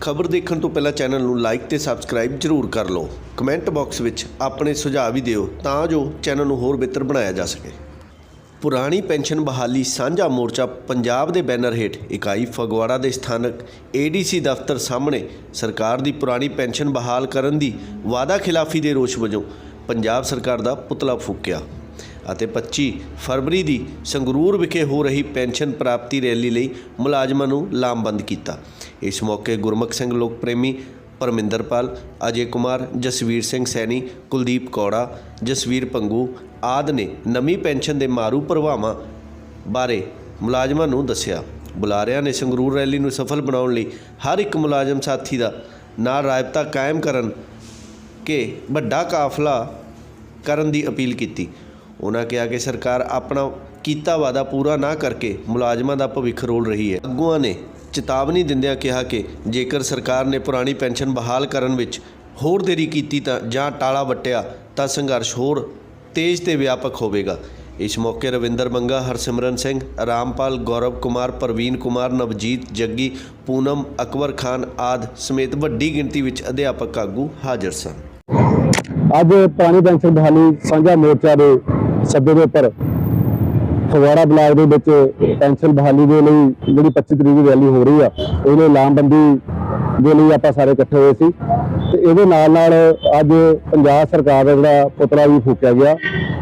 ਖਬਰ ਦੇਖਣ ਤੋਂ ਪਹਿਲਾਂ ਚੈਨਲ ਨੂੰ ਲਾਈਕ ਤੇ ਸਬਸਕ੍ਰਾਈਬ ਜ਼ਰੂਰ ਕਰ ਲਓ। ਕਮੈਂਟ ਬਾਕਸ ਵਿੱਚ ਆਪਣੇ ਸੁਝਾਅ ਵੀ ਦਿਓ ਤਾਂ ਜੋ ਚੈਨਲ ਨੂੰ ਹੋਰ ਬਿਹਤਰ ਬਣਾਇਆ ਜਾ ਸਕੇ। ਪੁਰਾਣੀ ਪੈਨਸ਼ਨ ਬਹਾਲੀ ਸਾਂਝਾ ਮੋਰਚਾ ਪੰਜਾਬ ਦੇ ਬੈਨਰ ਹੇਠ ਇਕਾਈ ਫਗਵਾੜਾ ਦੇ ਸਥਾਨਕ ਏਡੀਸੀ ਦਫ਼ਤਰ ਸਾਹਮਣੇ ਸਰਕਾਰ ਦੀ ਪੁਰਾਣੀ ਪੈਨਸ਼ਨ ਬਹਾਲ ਕਰਨ ਦੀ ਵਾਅਦਾ ਖਿਲਾਫੀ ਦੇ ਰੋਸ ਵਜੋਂ ਪੰਜਾਬ ਸਰਕਾਰ ਦਾ ਪੁਤਲਾ ਫੂਕਿਆ। ਅਤੇ 25 ਫਰਵਰੀ ਦੀ ਸੰਗਰੂਰ ਵਿਖੇ ਹੋ ਰਹੀ ਪੈਨਸ਼ਨ ਪ੍ਰਾਪਤੀ ਰੈਲੀ ਲਈ ਮੁਲਾਜ਼ਮਾਂ ਨੂੰ ਲਾਮਬੰਦ ਕੀਤਾ। ਇਸ ਮੌਕੇ ਗੁਰਮੁਖ ਸਿੰਘ ਲੋਕ ਪ੍ਰੇਮੀ ਪਰਮਿੰਦਰਪਾਲ ਅਜੇ ਕੁਮਾਰ, ਜਸਵੀਰ ਸਿੰਘ ਸੈਣੀ, ਕੁਲਦੀਪ ਕੌੜਾ, ਜਸਵੀਰ ਪੰਗੂ ਆਦ ਨੇ ਨਵੀਂ ਪੈਨਸ਼ਨ ਦੇ ਮਾਰੂ ਪ੍ਰਭਾਵਾਂ ਬਾਰੇ ਮੁਲਾਜ਼ਮਾਂ ਨੂੰ ਦੱਸਿਆ। ਬੁਲਾਰਿਆਂ ਨੇ ਸੰਗਰੂਰ ਰੈਲੀ ਨੂੰ ਸਫਲ ਬਣਾਉਣ ਲਈ ਹਰ ਇੱਕ ਮੁਲਾਜ਼ਮ ਸਾਥੀ ਦਾ ਨਾਲ ਰਾਬਤਾ ਕਾਇਮ ਕਰਨ ਕੇ ਵੱਡਾ ਕਾਫਲਾ ਕਰਨ ਦੀ ਅਪੀਲ ਕੀਤੀ। ਉਹਨਾਂ ਕਿਹਾ ਕਿ ਸਰਕਾਰ ਆਪਣਾ ਕੀਤਾ ਵਾਅਦਾ ਪੂਰਾ ਨਾ ਕਰਕੇ ਮੁਲਾਜ਼ਮਾਂ ਦਾ ਭਵਿੱਖ ਰੋਲ ਰਹੀ ਹੈ। ਆਗੂਆਂ ਨੇ ਚੇਤਾਵਨੀ ਦਿੰਦਿਆਂ ਕਿਹਾ ਕਿ ਜੇਕਰ ਸਰਕਾਰ ਨੇ ਪੁਰਾਣੀ ਪੈਨਸ਼ਨ ਬਹਾਲ ਕਰਨ ਵਿੱਚ ਹੋਰ ਦੇਰੀ ਕੀਤੀ ਤਾਂ ਜਾਂ ਟਾਲਾ ਵੱਟਿਆ ਤਾਂ ਸੰਘਰਸ਼ ਹੋਰ ਤੇਜ਼ ਤੇ ਵਿਆਪਕ ਹੋਵੇਗਾ। ਇਸ ਮੌਕੇ ਰਵਿੰਦਰ ਮੰਗਾ, ਹਰਸਿਮਰਨ ਸਿੰਘ, ਰਾਮਪਾਲ, ਗੌਰਵ ਕੁਮਾਰ, ਪ੍ਰਵੀਨ ਕੁਮਾਰ, ਨਵਜੀਤ ਜੱਗੀ, ਪੂਨਮ, ਅਕਬਰ ਖਾਨ ਆਦ ਸਮੇਤ ਵੱਡੀ ਗਿਣਤੀ ਵਿੱਚ ਅਧਿਆਪਕ ਆਗੂ ਹਾਜ਼ਰ ਸਨ। ਅੱਜ ਪੁਰਾਣੀ ਪੈਨਸ਼ਨ ਬਹਾਲੀ ਸਾਂਝਾ ਮੋਰਚਾ ਦੇ ਸੱਦੇ ਦੇ ਉੱਪਰ ਫਗਵਾੜਾ ਬਲਾਕ ਦੇ ਵਿੱਚ ਪੈਨਸ਼ਨ ਬਹਾਲੀ ਦੇ ਲਈ ਜਿਹੜੀ 25 ਤਰੀਕ ਦੀ ਰੈਲੀ ਹੋ ਰਹੀ ਆ, ਉਹਦੇ ਲਾਮਬੰਦੀ ਦੇ ਲਈ ਆਪਾਂ ਸਾਰੇ ਇਕੱਠੇ ਹੋਏ ਸੀ। ਤੇ ਇਹਦੇ ਨਾਲ ਨਾਲ ਅੱਜ ਪੰਜਾਬ ਸਰਕਾਰ ਦਾ ਜਿਹੜਾ ਪੁਤਲਾ ਵੀ ਫੂਕਿਆ ਗਿਆ।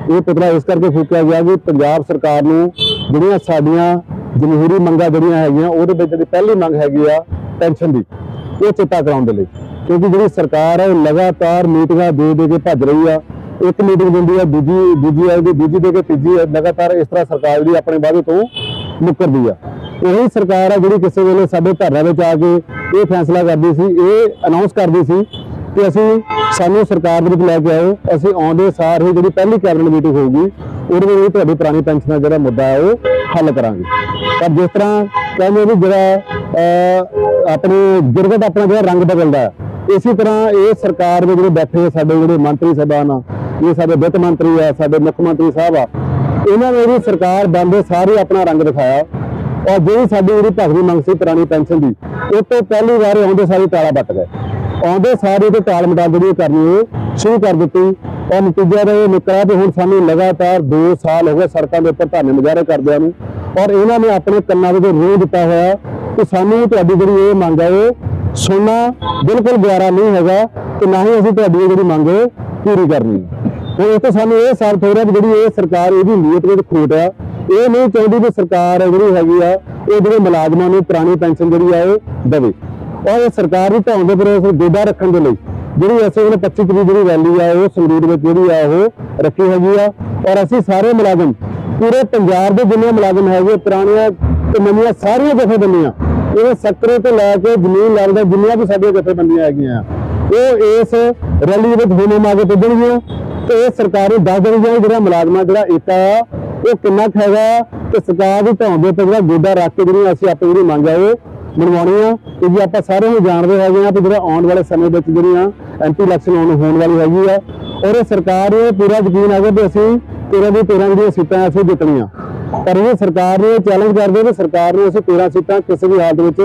ਇਹ ਪੁਤਲਾ ਇਸ ਕਰਕੇ ਫੂਕਿਆ ਗਿਆ ਕਿ ਪੰਜਾਬ ਸਰਕਾਰ ਨੂੰ ਜਿਹੜੀਆਂ ਸਾਡੀਆਂ ਜਮਹੂਰੀ ਮੰਗਾਂ ਜਿਹੜੀਆਂ ਹੈਗੀਆਂ, ਉਹਦੇ ਵਿੱਚ ਜਿਹੜੀ ਪਹਿਲੀ ਮੰਗ ਹੈਗੀ ਆ ਪੈਨਸ਼ਨ ਦੀ, ਉਹ ਚੇਤਾ ਕਰਾਉਣ ਦੇ ਲਈ। ਕਿਉਂਕਿ ਜਿਹੜੀ ਸਰਕਾਰ ਹੈ ਉਹ ਲਗਾਤਾਰ ਮੀਟਿੰਗਾਂ ਦੇ ਦੇ ਕੇ ਭੱਜ ਰਹੀ ਆ। ਇੱਕ ਮੀਟਿੰਗ ਦਿੰਦੀ ਆ ਦੂਜੀ ਦੂਜੀ ਆਏਗੀ ਦੂਜੀ ਦੇ ਕੇ ਤੀਜੀ ਲਗਾਤਾਰ ਇਸ ਤਰ੍ਹਾਂ ਸਰਕਾਰ ਜਿਹੜੀ ਆਪਣੇ ਵਾਅਦੇ ਤੋਂ ਮੁੱਕਰਦੀ ਆ। ਇਹੀ ਸਰਕਾਰ ਆ ਜਿਹੜੀ ਕਿਸੇ ਵੇਲੇ ਸਾਡੇ ਧਰਨਾ ਵਿੱਚ ਆ ਕੇ ਇਹ ਫੈਸਲਾ ਕਰਦੀ ਸੀ ਇਹ ਅਨਾਉਂਸ ਕਰਦੀ ਸੀ ਕਿ ਅਸੀਂ ਸਾਨੂੰ ਸਰਕਾਰ ਦੇ ਵਿੱਚ ਲੈ ਕੇ ਆਓ ਅਸੀਂ ਆਉਂਦੇ ਸਾਰ ਹੀ ਜਿਹੜੀ ਪਹਿਲੀ ਕੈਬਨਿਟ ਮੀਟਿੰਗ ਹੋਊਗੀ ਉਹਦੇ ਵਿੱਚ ਤੁਹਾਡੀ ਪੁਰਾਣੀ ਪੈਨਸ਼ਨ ਦਾ ਜਿਹੜਾ ਮੁੱਦਾ ਹੈ ਉਹ ਹੱਲ ਕਰਾਂਗੇ। ਪਰ ਜਿਸ ਤਰ੍ਹਾਂ ਕਹਿੰਦੇ ਵੀ ਜਿਹੜਾ ਅਹ, ਆਪਣੀ ਗਿਰਗਟ ਆਪਣਾ ਜਿਹੜਾ ਰੰਗ ਬਦਲਦਾ ਹੈ ਇਸੇ ਤਰ੍ਹਾਂ ਇਹ ਸਰਕਾਰ ਦੇ ਜਿਹੜੇ ਬੈਠੇ ਸਾਡੇ ਜਿਹੜੇ ਮੰਤਰੀ ਸਾਹਿਬਾਨ ਆ ਇਹ ਸਾਡੇ ਵਿੱਤ ਮੰਤਰੀ ਆ, ਸਾਡੇ ਮੁੱਖ ਮੰਤਰੀ ਸਾਹਿਬ ਆ, ਇਹਨਾਂ ਨੇ ਵੀ ਸਰਕਾਰ ਬੰਦੇ ਸਾਰੇ ਆਪਣਾ ਰੰਗ ਦਿਖਾਇਆ। ਔਰ ਜਿਹੜੀ ਸਾਡੀ ਜਿਹੜੀ ਭਗਵੀ ਮੰਗ ਸੀ ਪੁਰਾਣੀ ਪੈਨਸ਼ਨ ਦੀ, ਉਹ ਤੋਂ ਪਹਿਲੀ ਵਾਰ ਆਉਂਦੇ ਸਾਰੇ ਤਾਲਾ ਵੱਟ ਗਏ। ਆਉਂਦੇ ਸਾਰੇ ਤੇ ਤਾਲ ਮਟਾ ਜਿਹੜੀ ਕਰਨੀ ਸ਼ੁਰੂ ਕਰ ਦਿੱਤੀ। ਔਰ ਨਤੀਜਾ ਦਾ ਇਹ ਨਿਕਲਿਆ ਤੇ ਹੁਣ ਸਾਨੂੰ ਲਗਾਤਾਰ 2 ਸਾਲ ਹੋ ਗਏ ਸੜਕਾਂ ਦੇ ਉੱਪਰ ਧਰਨੇ ਮੁਜ਼ਾਹਰੇ ਕਰਦਿਆਂ ਨੂੰ। ਔਰ ਇਹਨਾਂ ਨੇ ਆਪਣੇ ਕੰਨਾਂ ਵਿੱਚ ਰੋਹ ਦਿੱਤਾ ਹੋਇਆ ਕਿ ਸਾਨੂੰ ਤੁਹਾਡੀ ਜਿਹੜੀ ਇਹ ਮੰਗ ਹੈ ਉਹ ਸੁਣਨਾ ਬਿਲਕੁਲ ਗੁਆਰਾ ਨਹੀਂ ਹੈਗਾ ਤੇ ਨਾ ਹੀ ਅਸੀਂ ਤੁਹਾਡੀ ਇਹ ਜਿਹੜੀ ਮੰਗ ਪੂਰੀ ਕਰਨੀ ਹੁਣ ਇਹ ਤਾਂ ਸਾਨੂੰ ਇਹ ਸਾਬਤ ਹੋ ਰਿਹਾ ਵੀ ਜਿਹੜੀ ਇਹ ਸਰਕਾਰ ਇਹਦੀ ਨੀਅਤ ਵਿੱਚ ਖੋਟ ਆ, ਇਹ ਨਹੀਂ ਚਾਹੁੰਦੀ ਵੀ ਸਰਕਾਰ ਜਿਹੜੀ ਹੈਗੀ ਆ, ਇਹ ਜਿਹੜੇ ਮੁਲਾਜ਼ਮਾਂ ਨੂੰ ਪੁਰਾਣੀ ਪੈਨਸ਼ਨ ਜਿਹੜੀ ਆ ਉਹ ਦੇਵੇ। ਔਰ ਇਹ ਸਰਕਾਰ ਦੀ ਢਾਉਣ ਦੇ ਪਰ ਗੋਡਾ ਰੱਖਣ ਦੇ ਲਈ ਜਿਹੜੀ ਅਸੀਂ ਉਹਨੇ 25 ਤਰੀਕ ਜਿਹੜੀ ਰੈਲੀ ਆ, ਉਹ ਸੰਗਰੂਰ ਵਿੱਚ ਜਿਹੜੀ ਆ, ਉਹ ਰੱਖੀ ਹੈਗੀ ਆ। ਔਰ ਅਸੀਂ ਸਾਰੇ ਮੁਲਾਜ਼ਮ, ਪੂਰੇ ਪੰਜਾਬ ਦੇ ਜਿੰਨੇ ਮੁਲਾਜ਼ਮ ਹੈਗੇ, ਪੁਰਾਣੀਆਂ ਤੇ ਨਵੀਆਂ ਸਾਰੀਆਂ ਜਥੇਬੰਦੀਆਂ, ਇਹ ਸੈਕਟਰ ਤੋਂ ਲੈ ਕੇ ਜ਼ਮੀਨ ਲੈਵਲ ਤੱਕ ਜਿੰਨੀਆਂ ਵੀ ਸਾਡੀਆਂ ਜਥੇਬੰਦੀਆਂ ਹੈਗੀਆਂ ਉਹ ਇਸ ਰੈਲੀ ਵਿੱਚ ਹੋਣੇ ਮਾਗੇ ਪੁੱਜਣਗੀਆਂ ਤੇ ਸਰਕਾਰ ਨੂੰ ਦੱਸ ਦੇਣੀ ਚਾਹੀਦੀ, ਜਿਹੜਾ ਮੁਲਾਜ਼ਮਾਂ ਜਿਹੜਾ ਏਕਾ ਉਹ ਕਿੰਨਾ ਕੁ ਹੈਗਾ ਤੇ ਸਰਕਾਰ ਦੀ ਢਾਉਣ ਦੇ ਉੱਤੇ ਜਿਹੜਾ ਗੋਡਾ ਰੱਖ ਕੇ ਜਿਹੜੀ ਅਸੀਂ ਆਪਣੀ ਜਿਹੜੀ ਮੰਗ ਆ ਉਹ ਮਨਵਾਉਣੀ ਆ। ਕਿਉਂਕਿ ਆਪਾਂ ਸਾਰੇ ਨੂੰ ਜਾਣਦੇ ਹੈਗੇ ਆ ਕਿ ਜਿਹੜਾ ਆਉਣ ਵਾਲੇ ਸਮੇਂ ਵਿੱਚ ਜਿਹੜੀਆਂ ਐਂਟੀ ਇਲੈਕਸ਼ਨ ਹੋਣ ਹੋਣ ਵਾਲੀ ਹੈਗੀ ਆ, ਔਰ ਇਹ ਸਰਕਾਰ ਨੂੰ ਇਹ ਪੂਰਾ ਯਕੀਨ ਹੈਗਾ ਵੀ ਅਸੀਂ 13 ਦੀ 13 ਜਿਹੜੀਆਂ ਸੀਟਾਂ ਅਸੀਂ ਜਿੱਤਣੀਆਂ। ਪਰ ਇਹ ਸਰਕਾਰ ਨੂੰ ਚੈਲੰਜ ਕਰਦੇ ਕਿ ਸਰਕਾਰ ਨੂੰ ਅਸੀਂ 13 ਸੀਟਾਂ ਕਿਸੇ ਵੀ ਹਾਲਤ ਵਿੱਚ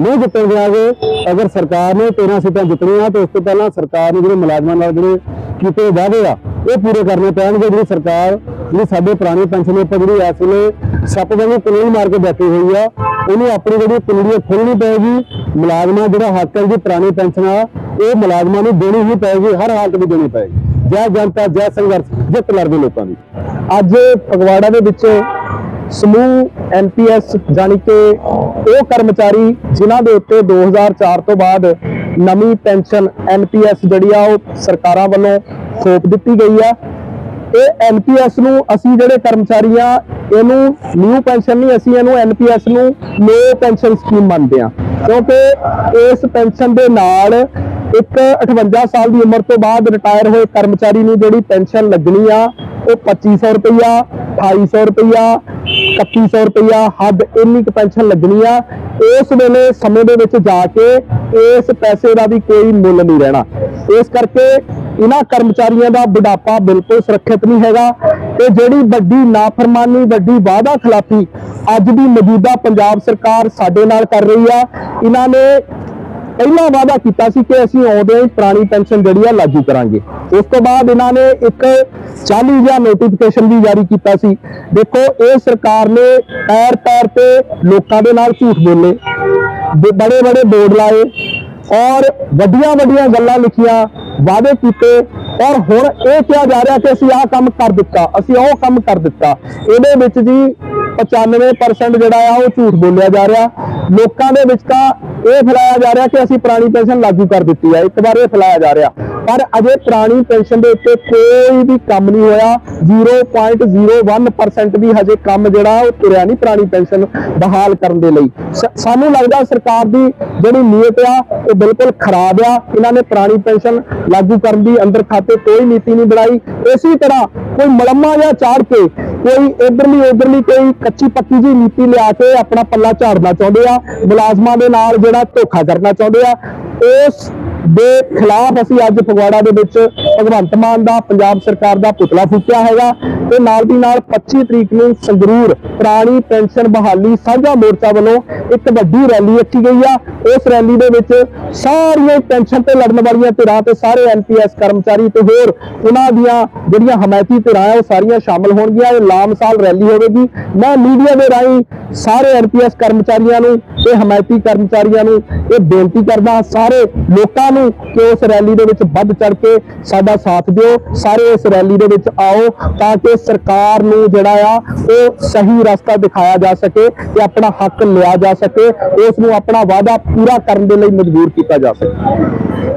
ਨਹੀਂ ਜਿੱਤਣ ਦਿਆਂਗੇ। ਅਗਰ ਸਰਕਾਰ ਨੇ 13 ਸੀਟਾਂ ਜਿੱਤਣੀਆਂ, ਤਾਂ ਉਸ ਤੋਂ ਪਹਿਲਾਂ ਸਰਕਾਰ ਨੇ ਜਿਹੜੇ ਮੁਲਾਜ਼ਮਾਂ ਨਾਲ ਜਿਹੜੇ ਕੀਤੇ ਵਾਅਦੇ ਆ, ਉਹ ਪੂਰੇ ਕਰਨੇ ਪੈਣਗੇ। ਜਿਹੜੀ ਸਰਕਾਰ, ਜਿਹੜੀ ਸਾਡੇ ਪੁਰਾਣੀ ਪੈਨਸ਼ਨ ਉੱਪਰ ਜਿਹੜੀ ਇਸ ਵੇਲੇ ਸੱਪ ਵਾਂਗੂ ਕੁੰਡੀ ਮਾਰ ਕੇ ਬੈਠੀ ਹੋਈ ਆ, ਉਹਨੂੰ ਆਪਣੀ ਜਿਹੜੀ ਕੁੰਡੀ ਖੋਲਣੀ ਪਏਗੀ। ਮੁਲਾਜ਼ਮਾਂ ਜਿਹੜਾ ਹੱਕ ਹੈ ਜੀ ਪੁਰਾਣੀ ਪੈਨਸ਼ਨ ਆ ਉਹ ਮੁਲਾਜ਼ਮਾਂ ਨੂੰ ਦੇਣੀ ਹੀ ਪਏਗੀ, ਹਰ ਹਾਲਤ ਵਿੱਚ ਦੇਣੀ ਪਏਗੀ। ਜੈ ਜਨਤਾ, ਜੈ ਸੰਘਰਸ਼, ਜਿੱਤ ਲੜਦੇ ਲੋਕਾਂ ਦੀ। ਅੱਜ ਫਗਵਾੜਾ ਦੇ ਵਿੱਚ ਸਮੂਹ ਐਨਪੀਐਸ ਜਾਨੀ ਕਿ ਉਹ ਕਰਮਚਾਰੀ ਜਿਨ੍ਹਾਂ ਦੇ ਉੱਤੇ 2004 ਤੋਂ ਬਾਅਦ ਨਵੀਂ ਪੈਨਸ਼ਨ ਐਨਪੀਐਸ ਜਿਹੜੀ ਆ ਉਹ ਸਰਕਾਰਾਂ ਵੱਲੋਂ ਸੌਂਪ ਦਿੱਤੀ ਗਈ ਆ। ਇਹ ਐਨਪੀਐਸ ਨੂੰ ਅਸੀਂ ਜਿਹੜੇ ਕਰਮਚਾਰੀ ਆ, ਇਹਨੂੰ ਨਿਊ ਪੈਨਸ਼ਨ ਨਹੀਂ, ਅਸੀਂ ਇਹਨੂੰ ਐਨਪੀਐਸ ਨੂੰ ਨੋ ਪੈਨਸ਼ਨ ਸਕੀਮ ਮੰਨਦੇ ਆ। ਕਿਉਂਕਿ ਇਸ ਪੈਨਸ਼ਨ ਦੇ ਨਾਲ ਇੱਕ 58 ਸਾਲ ਦੀ ਉਮਰ ਤੋਂ ਬਾਅਦ ਰਿਟਾਇਰ ਹੋਏ ਕਰਮਚਾਰੀ ਨੂੰ ਜਿਹੜੀ ਪੈਨਸ਼ਨ ਲੱਗਣੀ ਆ, ਉਹ 2500 ਰੁਪਇਆ 2800 ਰੁਪਇਆ 3100 ਰੁਪਇਆ ਹੱਦ ਇੰਨੀ ਕੁ ਪੈਨਸ਼ਨ ਲੱਗਣੀ ਆ। ਉਸ ਵੇਲੇ ਸਮੇਂ ਦੇ ਵਿੱਚ ਜਾ ਕੇ ਇਸ ਪੈਸੇ ਦਾ ਵੀ ਕੋਈ ਮੁੱਲ ਨਹੀਂ ਰਹਿਣਾ। ਇਸ ਕਰਕੇ ਇਹਨਾਂ ਕਰਮਚਾਰੀਆਂ ਦਾ ਬੁਢਾਪਾ ਬਿਲਕੁਲ ਸੁਰੱਖਿਅਤ ਨਹੀਂ ਹੈਗਾ ਤੇ ਜਿਹੜੀ ਵੱਡੀ ਨਾਫਰਮਾਨੀ, ਵੱਡੀ ਵਾਅਦਾ ਖਿਲਾਫੀ ਅੱਜ ਦੀ ਮੌਜੂਦਾ ਪੰਜਾਬ ਸਰਕਾਰ ਸਾਡੇ ਨਾਲ ਕਰ ਰਹੀ ਆ ਇਹਨਾਂ ਨੇ ਪਹਿਲਾਂ ਵਾਅਦਾ ਕੀਤਾ ਸੀ ਕਿ ਅਸੀਂ ਆਉਂਦੇ ਹੀ ਪੁਰਾਣੀ ਪੈਨਸ਼ਨ ਜਿਹੜੀ ਆ ਲਾਗੂ ਕਰਾਂਗੇ। ਉਸ ਤੋਂ ਬਾਅਦ ਇਹਨਾਂ ਨੇ ਇੱਕ 40000 ਨੋਟੀਫਿਕੇਸ਼ਨ ਵੀ ਜਾਰੀ ਕੀਤਾ ਸੀ। ਦੇਖੋ, ਇਹ ਸਰਕਾਰ ਨੇ ਪੈਰ ਪੈਰ ਤੇ ਲੋਕਾਂ ਦੇ ਨਾਲ ਝੂਠ ਬੋਲੇ ਬੜੇ ਬੜੇ ਬੋਰਡ ਲਾਏ ਔਰ ਵੱਡੀਆਂ ਵੱਡੀਆਂ ਗੱਲਾਂ ਲਿਖੀਆਂ, ਵਾਅਦੇ ਕੀਤੇ ਔਰ ਹੁਣ ਇਹ ਕਿਹਾ ਜਾ ਰਿਹਾ ਕਿ ਅਸੀਂ ਆਹ ਕੰਮ ਕਰ ਦਿੱਤਾ, ਅਸੀਂ ਉਹ ਕੰਮ ਕਰ ਦਿੱਤਾ। ਇਹਦੇ ਵਿੱਚ ਜੀ 95% ਜਿਹੜਾ ਆ ਉਹ ਝੂਠ ਬੋਲਿਆ ਜਾ ਰਿਹਾ। ਲੋਕਾਂ ਦੇ ਵਿੱਚ ਤਾਂ ਇਹ ਫੈਲਾਇਆ ਜਾ ਰਿਹਾ ਕਿ ਅਸੀਂ ਪੁਰਾਣੀ ਪੈਨਸ਼ਨ ਲਾਗੂ ਕਰ ਦਿੱਤੀ ਹੈ ਇੱਕ ਵਾਰ ਇਹ ਫੈਲਾਇਆ ਜਾ ਰਿਹਾ। ਪਰ ਅਜੇ ਪੁਰਾਣੀ ਪੈਨਸ਼ਨ ਦੇ ਉੱਤੇ ਕੋਈ ਵੀ ਕੰਮ ਨਹੀਂ ਹੋਇਆ 0.01% ਵੀ ਹਜੇ ਕੰਮ ਜਿਹੜਾ ਉਹ ਤੁਰਿਆ ਨਹੀਂ ਪੁਰਾਣੀ ਪੈਨਸ਼ਨ ਬਹਾਲ ਕਰਨ ਦੇ ਲਈ। ਸਾਨੂੰ ਲੱਗਦਾ ਸਰਕਾਰ ਦੀ ਜਿਹੜੀ ਨੀਅਤ ਆ, ਉਹ ਬਿਲਕੁਲ ਖਰਾਬ ਆ। ਇਹਨਾਂ ਨੇ ਪੁਰਾਣੀ ਪੈਨਸ਼ਨ ਲਾਗੂ ਕਰਨ ਦੀ ਅੰਦਰ ਖਾਤੇ ਕੋਈ ਨੀਤੀ ਨਹੀਂ ਬਣਾਈ। ਇਸੇ ਤਰ੍ਹਾਂ ਕੋਈ ਮਲਮਾ ਜਾਂ ਚਾੜ ਕੇ ਕੋਈ ਇਧਰਲੀ ਉਧਰਲੀ ਕੋਈ ਕੱਚੀ ਪੱਕੀ ਜੀ ਨੀਤੀ ਲਿਆ ਕੇ ਆਪਣਾ ਪੱਲਾ ਝਾੜਨਾ ਚਾਹੁੰਦੇ ਆ, ਮੁਲਾਜ਼ਮਾਂ ਦੇ ਨਾਲ ਜਿਹੜਾ ਧੋਖਾ ਕਰਨਾ ਚਾਹੁੰਦੇ ਆ, ਉਸ ਦੇ ਖਿਲਾਫ ਅਸੀਂ ਅੱਜ ਫਗਵਾੜਾ ਦੇ ਵਿੱਚ ਭਗਵੰਤ ਮਾਨ ਦਾ, ਪੰਜਾਬ ਸਰਕਾਰ ਦਾ ਪੁਤਲਾ ਫੂਕਿਆ ਹੈਗਾ ਤੇ ਨਾਲ ਦੀ ਨਾਲ 25 ਤਰੀਕ ਨੂੰ ਸੰਗਰੂਰ ਪੁਰਾਣੀ ਪੈਨਸ਼ਨ ਬਹਾਲੀ ਸਾਂਝਾ ਮੋਰਚਾ ਵੱਲੋਂ ਇੱਕ ਵੱਡੀ ਰੈਲੀ ਰੱਖੀ ਗਈ ਆ। ਉਸ ਰੈਲੀ ਦੇ ਵਿੱਚ ਸਾਰੀਆਂ ਪੈਨਸ਼ਨ ਤੇ ਲੜਨ ਵਾਲੀਆਂ ਧਿਰਾਂ ਤੇ ਸਾਰੇ ਐਨਪੀਐਸ ਕਰਮਚਾਰੀ ਤੇ ਹੋਰ ਉਹਨਾਂ ਦੀਆਂ ਜਿਹੜੀਆਂ ਹਮਾਇਤੀ ਧਿਰਾਂ ਆ, ਉਹ ਸਾਰੀਆਂ ਸ਼ਾਮਲ ਹੋਣਗੀਆਂ। ਇਹ ਲਾਮਸਾਲ ਰੈਲੀ ਹੋਵੇਗੀ। ਮੈਂ ਮੀਡੀਆ ਦੇ ਰਾਹੀਂ ਸਾਰੇ ਐਨਪੀਐਸ ਕਰਮਚਾਰੀਆਂ ਨੂੰ ਤੇ ਹਮਾਇਤੀ ਕਰਮਚਾਰੀਆਂ ਨੂੰ ਇਹ ਬੇਨਤੀ ਕਰਦਾ ਸਾਰੇ ਲੋਕਾਂ ਨੂੰ ਕਿ ਉਸ ਰੈਲੀ ਦੇ ਵਿੱਚ ਵੱਧ ਚੜ ਕੇ ਸਾਡਾ ਸਾਥ ਦਿਓ, ਸਾਰੇ ਇਸ ਰੈਲੀ ਦੇ ਵਿੱਚ ਆਓ ਤਾਂ ਕਿ ਸਰਕਾਰ ਨੂੰ ਜਿਹੜਾ ਆ ਉਹ ਸਹੀ ਰਸਤਾ ਦਿਖਾਇਆ ਜਾ ਸਕੇ ਤੇ ਆਪਣਾ ਹੱਕ ਲਿਆ ਜਾ ਸਕੇ, ਉਸ ਨੂੰ ਆਪਣਾ ਵਾਅਦਾ ਪੂਰਾ ਕਰਨ ਦੇ ਲਈ ਮਜਬੂਰ ਕੀਤਾ ਜਾ ਸਕੇ।